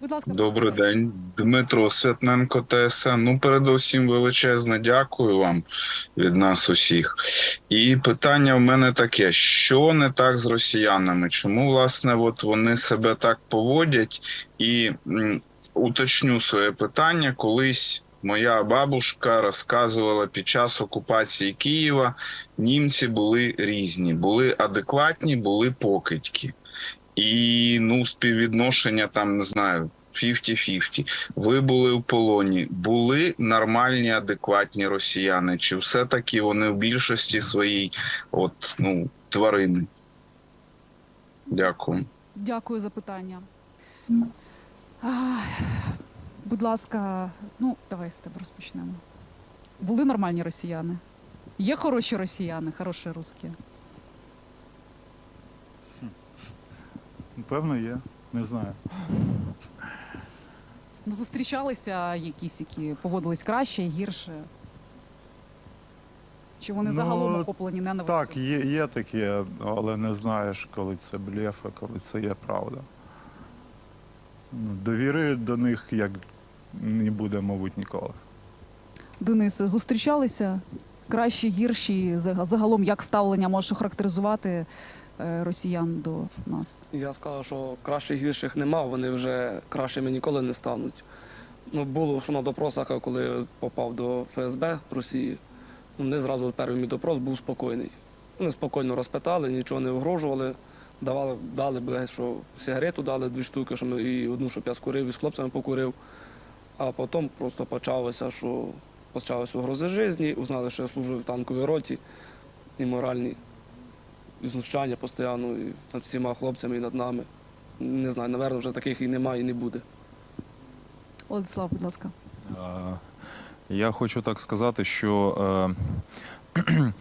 Будь ласка, Добрий день, Дмитро Святненко, ТСН. Ну, передусім, величезне дякую вам від нас усіх. І питання в мене таке: що не так з росіянами? Чому, власне, от вони себе так поводять? І м, уточню своє питання. Колись моя бабушка розказувала під час окупації Києва, німці були різні, були адекватні, були покидьки. І ну, співвідношення там не знаю. 50-50. Ви були в полоні. Були нормальні, адекватні росіяни? Чи все-таки вони в більшості своїй от, ну, тварини? Дякую. Дякую за питання. Будь ласка, ну давай з тебе розпочнемо. Були нормальні росіяни. Є хороші росіяни, хороші русські. Певно, є. Не знаю. Ну, зустрічалися якісь, які поводились краще, гірше. Чи вони Ну, загалом охоплені ненавистю? Так, є, є таке, але не знаєш, коли це блеф, а коли це є правда. Ну, Довіри до них як не буде, мабуть, ніколи. Денисе, зустрічалися кращі, гірші, загалом як ставлення можеш охарактеризувати е, росіян до нас? Я сказав, що кращих гірших нема, вони вже кращими ніколи не стануть. Ну, було, що на допросах, коли попав до ФСБ Росії, вони зразу перший мій допрос був спокійний. Вони спокійно розпитали, нічого не огрожували. Давали, дали би, що сигарету дали дві штуки, що ми, і одну, щоб я скурив, і з хлопцями покурив. А потім просто почалося, що почалися угрози житті, узнали, що я служу в танковій роті, і моральні і знущання постійно і над всіма хлопцями, і над нами. Не знаю, напевно, вже таких і немає, і не буде. Владислав, будь ласка. Я хочу так сказати, що е,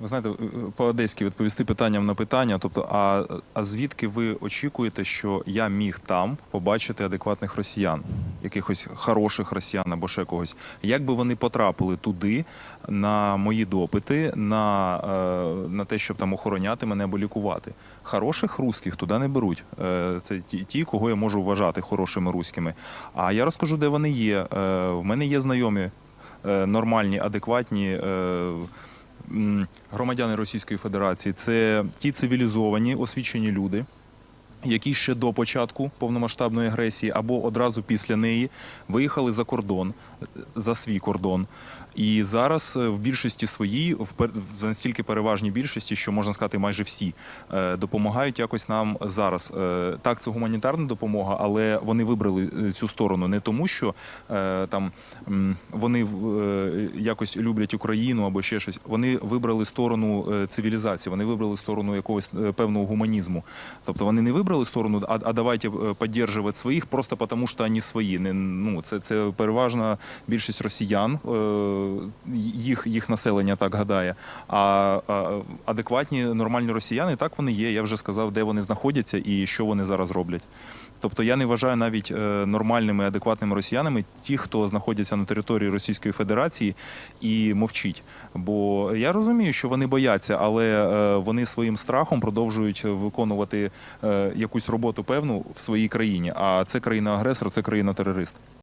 ви знаєте, е, по-одеськи відповісти питанням на питання. Тобто, а, а звідки ви очікуєте, що я міг там побачити адекватних росіян, якихось хороших росіян або ще когось? Як би вони потрапили туди на мої допити, на, е, на те, щоб там охороняти мене або лікувати? Хороших русських туди не беруть. Е, Це ті, кого я можу вважати хорошими руськими. А я розкажу, де вони є. Е, В мене є знайомі е, нормальні, адекватні. Громадяни Російської Федерації це ті цивілізовані, освічені люди, які ще до початку повномасштабної агресії або одразу після неї виїхали за кордон, за свій кордон. І зараз е, в більшості своїй, в настільки переважній більшості, що можна сказати, майже всі е, допомагають якось нам зараз. Е, Так, це гуманітарна допомога, але вони вибрали цю сторону не тому, що там вони якось люблять Україну або ще щось. Вони вибрали сторону цивілізації, вони вибрали сторону якогось певного гуманізму. Тобто вони не вибрали сторону, а, а давайте підтримувати своїх просто тому, що вони свої. Не, ну, це, це переважна більшість росіян, їх, їх населення так гадає. А, а адекватні нормальні росіяни, так вони є. Я вже сказав, де вони знаходяться і що вони зараз роблять. Тобто я не вважаю навіть е, нормальними, адекватними росіянами ті, хто знаходяться на території Російської Федерації і мовчить. Бо я розумію, що вони бояться, але е, вони своїм страхом продовжують виконувати е, якусь роботу певну в своїй країні. А це країна-агресор, це країна-терорист.